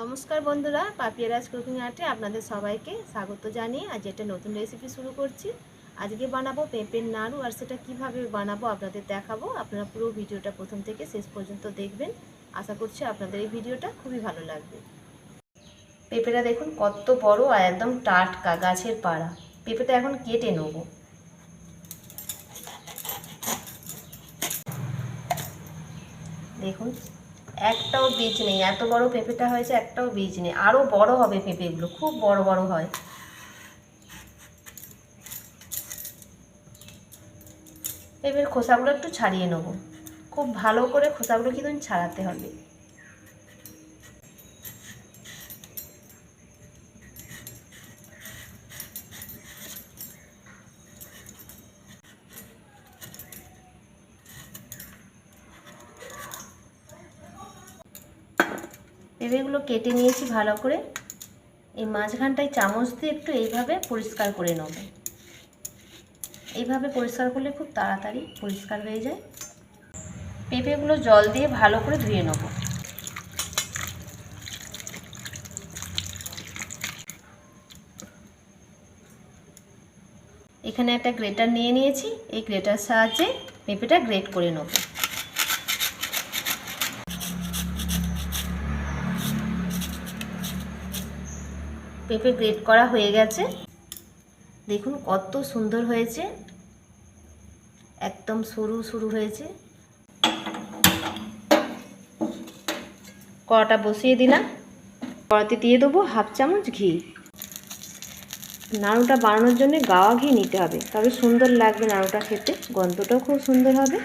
নমস্কার বন্ধুরা, পাপিয়ারাজ কুকিং আর্টে আপনাদের সবাইকে স্বাগত জানিয়ে আজ একটা নতুন রেসিপি শুরু করছি। আজকে বানাবো পেঁপের নাড়ু আর সেটা কীভাবে বানাবো আপনাদের দেখাবো। আপনারা পুরো ভিডিওটা প্রথম থেকে শেষ পর্যন্ত দেখবেন। আশা করছি আপনাদের এই ভিডিওটা খুবই ভালো লাগবে। পেঁপেটা দেখুন কত বড় আর একদম টাটকা গাছের পাড়া। পেঁপেটা এখন কেটে নেব। দেখুন একটাও বীজ নেই, এত বড় পেঁপেটা হয়েছে, একটাও বীজ নেই। আরও বড় হবে পেঁপেগুলো, খুব বড় বড় হয়। পেঁপের খোসাগুলো একটু ছাড়িয়ে নেব। খুব ভালো করে খোসাগুলো কিন্তু ছাড়াতে হবে। পেঁপেগুলো কেটে নিয়েছি ভালো করে। এই মাঝখানটায় চামচ দিয়ে একটু এইভাবে পরিষ্কার করে নেব। এইভাবে পরিষ্কার করলে খুব তাড়াতাড়ি পরিষ্কার হয়ে যায়। পেঁপেগুলো জল দিয়ে ভালো করে ধুয়ে নেব। এখানে একটা গ্রেটার নিয়ে নিয়েছি। এই গ্রেটার সাহায্যে পেঁপেটা গ্রেট করে নেব। পেঁপে গ্রেট করা হয়ে গেছে। দেখুন কত সুন্দর হয়েছে। একদম সরু সরু হয়েছে। কড়াটা বসিয়ে দিলাম। কড়াতে দিয়ে দেবো হাফ চামচ ঘি। নাড়ুটা বানানোর জন্য গাওয়া ঘি নিতে হবে। তবে সুন্দর লাগবে নাড়ুটা খেতে। গন্ধটাও খুব সুন্দর হবে।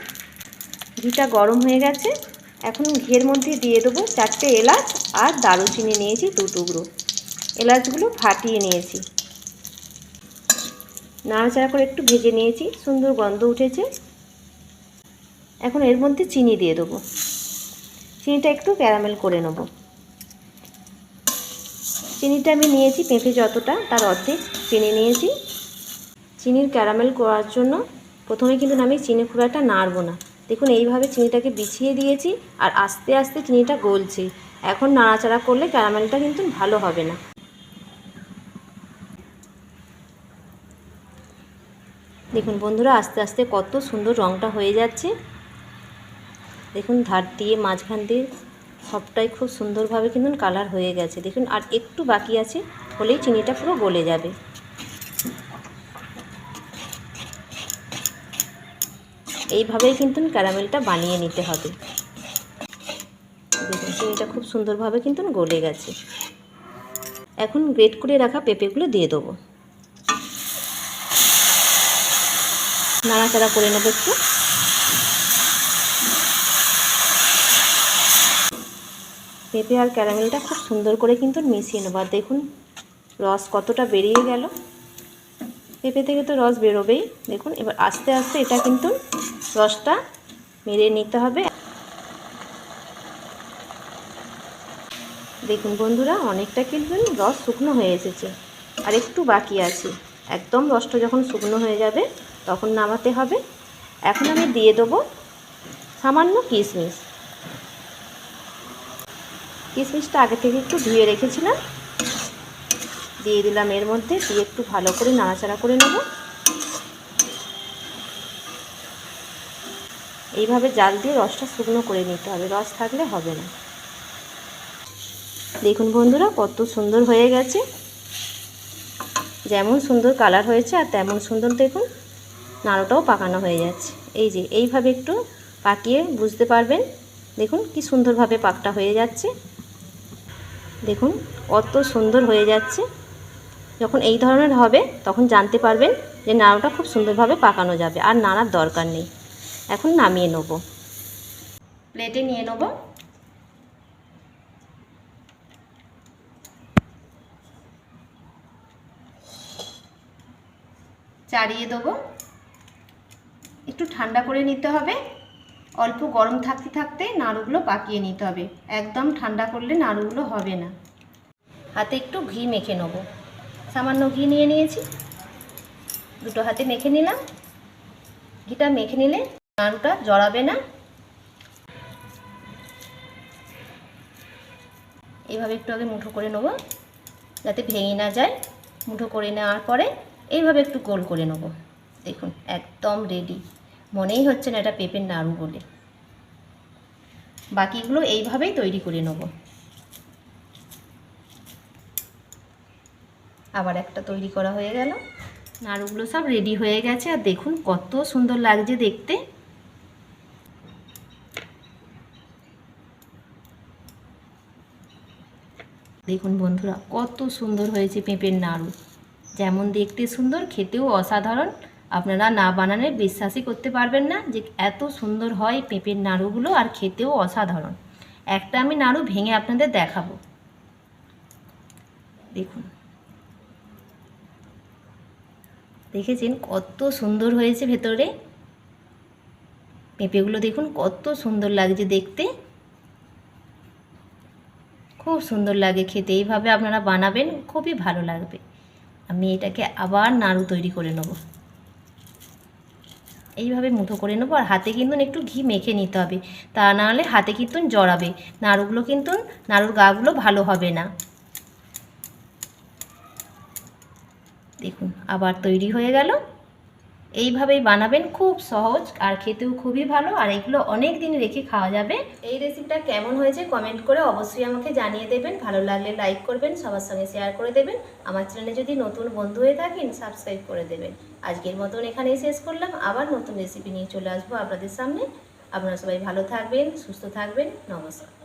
ঘিটা গরম হয়ে গেছে। এখন ঘিয়ের মধ্যে দিয়ে দেবো চারটে এলাচ আর দারুচিনি নিয়েছি দু টুকরো। এলাচগুলো ফাটিয়ে নিয়েছি। নাড়াচাড়া করে একটু ভেজে নিয়েছি, সুন্দর গন্ধ উঠেছে। এখন এর মধ্যে চিনি দিয়ে দেবো। চিনিটা একটু ক্যারামেল করে নেব। চিনিটা আমি নিয়েছি পেঁপে যতটা, তার অর্ধেক চিনি নিয়েছি। চিনির ক্যারামেল করার জন্য প্রথমে কিন্তু আমি চিনি খুব একটা নাড়বো না। দেখুন, এইভাবে চিনিটাকে বিছিয়ে দিয়েছি আর আস্তে আস্তে চিনিটা গলছে। এখন নাড়াচাড়া করলে ক্যারামেলটা কিন্তু ভালো হবে না। দেখুন বন্ধুরা, আস্তে আস্তে কত সুন্দর রঙটা হয়ে যাচ্ছে। দেখুন, ধার দিয়ে মাঝখান দিয়ে সবটাই খুব সুন্দরভাবে কিন্তু কালার হয়ে গেছে। দেখুন, আর একটু বাকি আছে, হলেই চিনিটা পুরো গলে যাবে। এইভাবেই কিন্তু ক্যারামেলটা বানিয়ে নিতে হবে। দেখুন, চিনিটা খুব সুন্দরভাবে কিন্তু গলে গেছে। এখন গ্রেট করে রাখা পেঁপেগুলো দিয়ে দেবো। নাড়াচাড়া করে নেব একটু। পেঁপে আর ক্যারামেলটা খুব সুন্দর করে কিন্তু মিশিয়ে নেব। আর দেখুন, রস কতটা বেরিয়ে গেল। পেঁপে থেকে তো রস বেরোবেই। দেখুন, এবার আস্তে আস্তে এটা কিন্তু রসটা মেরে নিতে হবে। দেখুন বন্ধুরা, অনেকটা কিন্তু রস শুকনো হয়ে এসেছে। আর একটু বাকি আছে। একদম রসটা যখন শুকনো হয়ে যাবে তখন নামাতে হবে। এখন আমি দিয়ে দেবো সামান্য কিশমিশ। কিশমিশটা আগে থেকে একটু ধুয়ে রেখেছিলাম। দিয়ে দিলাম এর মধ্যে, দিয়ে একটু ভালো করে নাড়াচাড়া করে নেব। এইভাবে জাল দিয়ে রসটা শুকনো করে নিতে হবে, রস থাকলে হবে না। দেখুন বন্ধুরা, কত সুন্দর হয়ে গেছে। যেমন সুন্দর কালার হয়েছে আর তেমন সুন্দর দেখুন। নাড়ুটাও পাকানো হয়ে যাচ্ছে। এই যে, এইভাবে একটু পাকিয়ে বুঝতে পারবেন। দেখুন কি সুন্দরভাবে পাকটা হয়ে যাচ্ছে। দেখুন কত সুন্দর হয়ে যাচ্ছে। যখন এই ধরনের হবে, তখন জানতে পারবেন যে নাড়ুটা খুব সুন্দরভাবে পাকানো যাবে। আর নাড়ার দরকার নেই। এখন নামিয়ে নেব। প্লেটে নিয়ে নেব। চাড়িয়ে দেবো। একটু ঠান্ডা করে নিতে হবে। অল্প গরম থাকতে থাকতে নাড়ুগুলো পাকিয়ে নিতে হবে। একদম ঠান্ডা করলে নাড়ুগুলো হবে না। হাতে একটু ঘি মেখে নেব। সামান্য ঘি নিয়ে নিয়েছি। দুটো হাতে মেখে নিলাম। ঘিটা মেখে নিলে নাড়ুটা জড়াবে না। এইভাবে একটু আগে মুঠো করে নেব, যাতে ভেঙে না যায়। মুঠো করে নেওয়ার পরে এইভাবে একটু গোল করে নেব। দেখুন, একদম রেডি মনেই হচ্ছে না এটা পেঁপের নাড়ু বলে। বাকিগুলো এইভাবেই তৈরি করে নেব। আবার একটা তৈরি করা হয়ে গেল। নাড়ুগুলো সব রেডি হয়ে গেছে। আর দেখুন কত সুন্দর লাগছে দেখতে। দেখুন বন্ধুরা কত সুন্দর হয়েছে পেঁপের নাড়ু। যেমন দেখতে সুন্দর, খেতেও অসাধারণ। আপনারা না বানালে বিশ্বাসই করতে পারবেন না যে এত সুন্দর হয় পেঁপের নাড়ুগুলো আর খেতেও অসাধারণ। একটা আমি নাড়ু ভেঙে আপনাদের দেখাবো। দেখুন। দেখেছেন কত সুন্দর হয়েছে ভেতরে? পেঁপেগুলো দেখুন কত সুন্দর লাগছে দেখতে। খুব সুন্দর লাগে খেতে। এইভাবে আপনারা বানাবেন, খুবই ভালো লাগবে। আমি এটাকে আবার নাড়ু তৈরি করে নেব। এইভাবে মুঠো করে নেব আর হাতে কিন্তু একটু ঘি মেখে নিতে হবে। তা নাহলে হাতে কিন্তু জড়াবে। নাড়ুগুলো কিন্তু নাড়ুর গাগুলো ভালো হবে না। দেখুন, আবার তৈরি হয়ে গেল। এইভাবেই বানাবেন, খুব সহজ আর খেতেও খুবই ভালো। আর এগুলো অনেক দিন রেখে খাওয়া যাবে। এই রেসিপিটা কেমন হয়েছে কমেন্ট করে অবশ্যই আমাকে জানিয়ে দেবেন। ভালো লাগলে লাইক করবেন, সবার সঙ্গে শেয়ার করে দেবেন। আমার চ্যানেলে যদি নতুন বন্ধু হয়ে থাকেন সাবস্ক্রাইব করে দেবেন। আজকের মতন এখানেই শেষ করলাম। আবার নতুন রেসিপি নিয়ে চলে আসব আপনাদের সামনে। আপনারা সবাই ভালো থাকবেন, সুস্থ থাকবেন। নমস্কার।